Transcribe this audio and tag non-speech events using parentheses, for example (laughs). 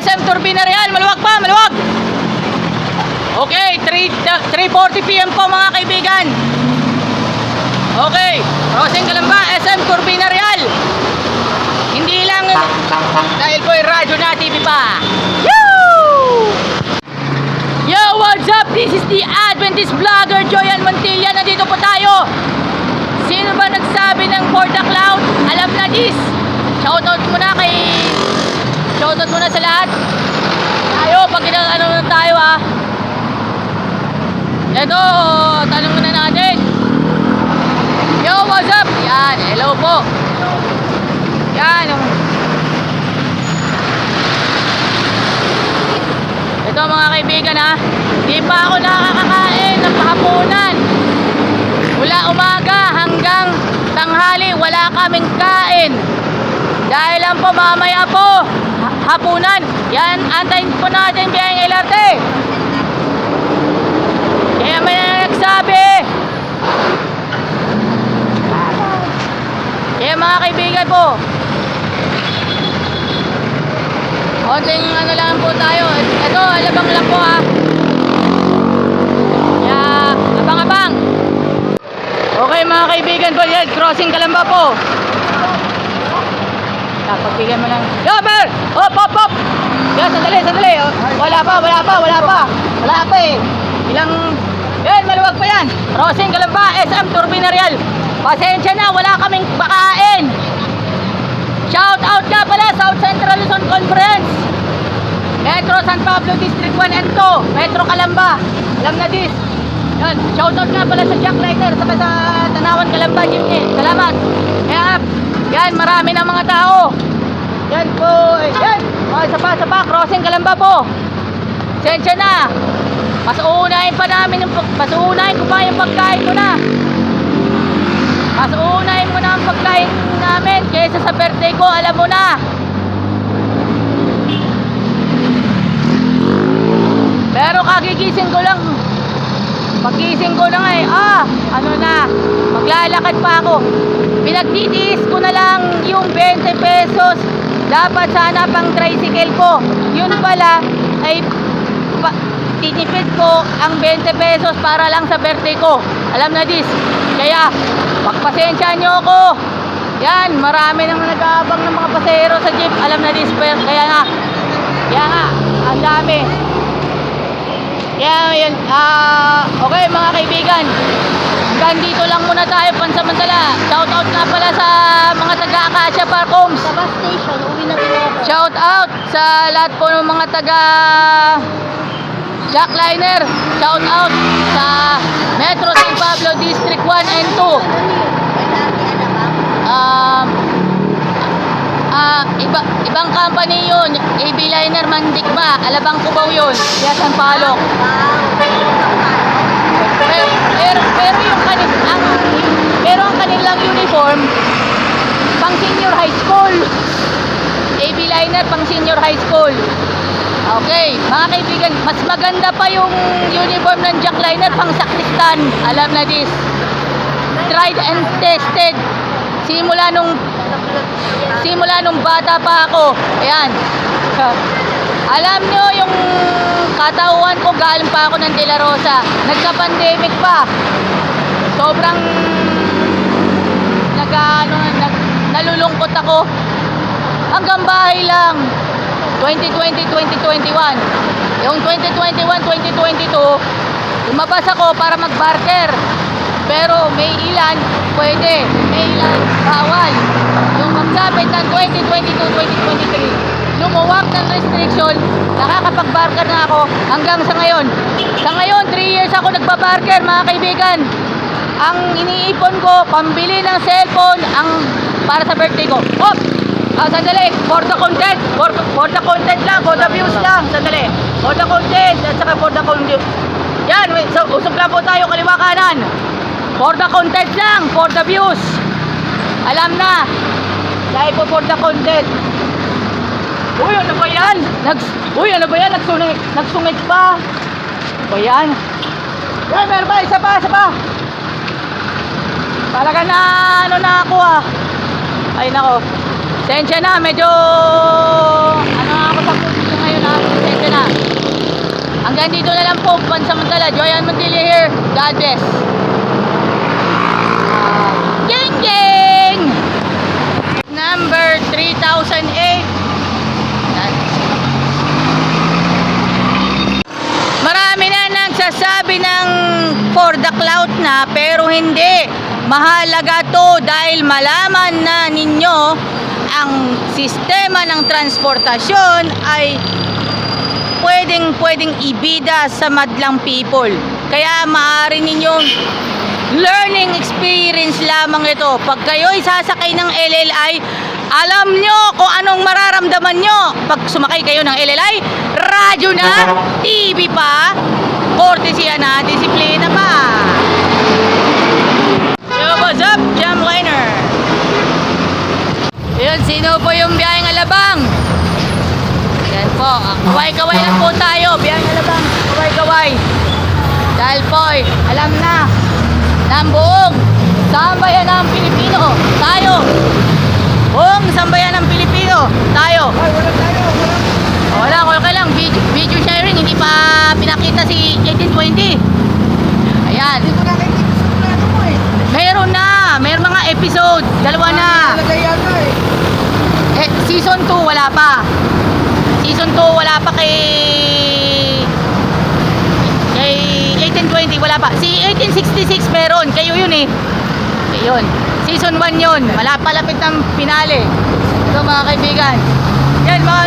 SM Turbina Real. Maluwag pa, maluwag. Okay, 3, 3.40 p.m. po mga kaibigan. Okay, crossing Kalamba, SM Turbina Real. Hindi lang dahil po yung radyo na TV pa. Woo! Yo, what's up? This is the Adventist vlogger Joyan Montilla. Nandito po tayo. Sino ba nagsabi ng for the cloud? Alam na this. Shoutout muna kay... Shoutout muna sa lahat. Tayo, pag ano tayo ah. Ito, tanong muna natin. Yo, what's up? Yan, hello po. Yan. Ito mga kaibigan ha, di pa ako nakakakain ng hapunan. Mula umaga hanggang tanghali, wala kaming kain. Dahil lang po mamaya po, hapunan. Yan, antayin po natin biyayang LRT. Kaya may nagsabi. Kaya mga kaibigan po, konting ano lang po tayo. Ito, alabang lang po ha. Kaya, abang-abang. Okay mga kaibigan po, yan, crossing Kalamba po. Pagbigyan mo lang. Gamer! Hop, hop, hop! Yan, sandali, sandali. Oh. Wala pa, wala pa, wala pa. Wala pa eh. Ilang... Yan, maluwag pa yan. Crossing Kalamba, SM Turbina Real. Pasensya na, wala kaming pakain. Shout out nga pala South Central Luzon Conference. Metro San Pablo District 1 and 2. Metro Calamba. Alam na this. Yan, shout out nga pala sa Jack Lighter saka sa Tanawan Calamba Jimmy. Salamat. Kaya, yan, marami ng mga tao. Yan po, eh, yan. Oh, isa pa, isa pa, crossing Calamba po. Sensya na. Mas uunahin pa namin, yung, mas uunahin ko pa yung pagkain ko na. Mas uunahin mo na ang pagkain namin kaysa sa birthday ko, alam mo na. Pero kagigising ko lang. Pagising ko lang eh, ah, ano na, maglalakad pa ako. Pinagtitiis ko na lang yung 20 pesos. Dapat sana pang tricycle ko. Yun pala, ay pa, tinipid ko ang 20 pesos para lang sa birthday ko. Alam na dis. Kaya, pagpasensya nyo ako. Yan, marami nang nag-aabang ng mga pasahero sa jeep. Alam na dis. Kaya nga, kaya nga, ang dami. Kaya yun, ah, okay mga kaibigan. Hanggang dito lang muna tayo pansamantala. Shout out nga pala sa mga taga Acacia Park Homes. Sa bus station, uwi na rin ako. Shout out sa lahat po ng mga taga Jackliner. Shout out sa Metro San Pablo District 1 and 2. Um, ah, iba, ibang company yun. AB Liner Mandikma. Alabang Cubao yun. Kaya San Palok. Pero, pero, pero yung kanil, ang, pero ang kanilang uniform, pang senior high school. AB liner pang senior high school. Okay, mga kaibigan, mas maganda pa yung uniform ng jackliner pang sakristan. Alam na this. Tried and tested. Simula nung simula nung bata pa ako. Ayan. (laughs) Alam nyo yung katauhan ko galing pa ako ng De La Rosa. Nagka-pandemic pa. Sobrang nag, ano, nag, nalulungkot ako. Hanggang bahay lang. 2020-2021. Yung 2021-2022, lumabas ako para mag-barter. Pero may ilan, pwede. May ilan, bawal. Yung magsabit ng 2022-2023, lumuwag ng restriction, nakakapag-barter na ako hanggang sa ngayon. Sa ngayon, 3 years ako nagpa-barter, mga kaibigan. Ang iniipon ko, pambili ng cellphone, ang para sa birthday ko. Hop! Ah, sandali, for the content, for, for the content lang, for the views lang, sandali. For the content, at saka for the content. Yan, wait, so, usog lang po tayo kaliwa kanan. For the content lang, for the views. Alam na. Dahil po for the content. Uy, ano ba yan? Nags, uy, ano ba yan? Nagsungit, nagsungit pa. Ano ba yan? Yan, meron pa, isa pa, isa pa. Talaga na, ano na ako ah. Ay nako. Sensya na, medyo ano ako sa puso ngayon Hanggang dito na lang po, pansamantala. Joyan Montilla here. God bless. Geng Geng! Number 3008. Yan. Marami na nagsasabi ng for the clout na pero hindi. Mahalaga to dahil malaman na ninyo ang sistema ng transportasyon ay pwedeng pwedeng ibida sa madlang people. Kaya maaari ninyong learning experience lamang ito. Pag kayo'y sasakay ng LLI, alam nyo kung anong mararamdaman nyo. Pag sumakay kayo ng LLI, radyo na, TV pa, kortesya na, disiplina pa. Yo, what's up? Jam Liner. Yun, sino po yung biyaheng alabang? Yan po. Kaway-kaway lang po tayo. Biyaheng alabang. Kaway-kaway. Dahil po, alam na ng sambayan ng Pilipino. Tayo. Buong sambayan ng Pilipino. Tayo. Oh, Wala, okay lang. Video, video sharing. Hindi pa pinakita si 1820. Ayan. Meron na. Meron mga episode. Dalawa na. Eh, season 2 wala pa. Season 2 wala pa kay kay 1820 wala pa. Si 1866 meron. Kayo yun eh. Yun. Season 1 yun. Malapalapit ng finale. Ito mga kaibigan. Yan mga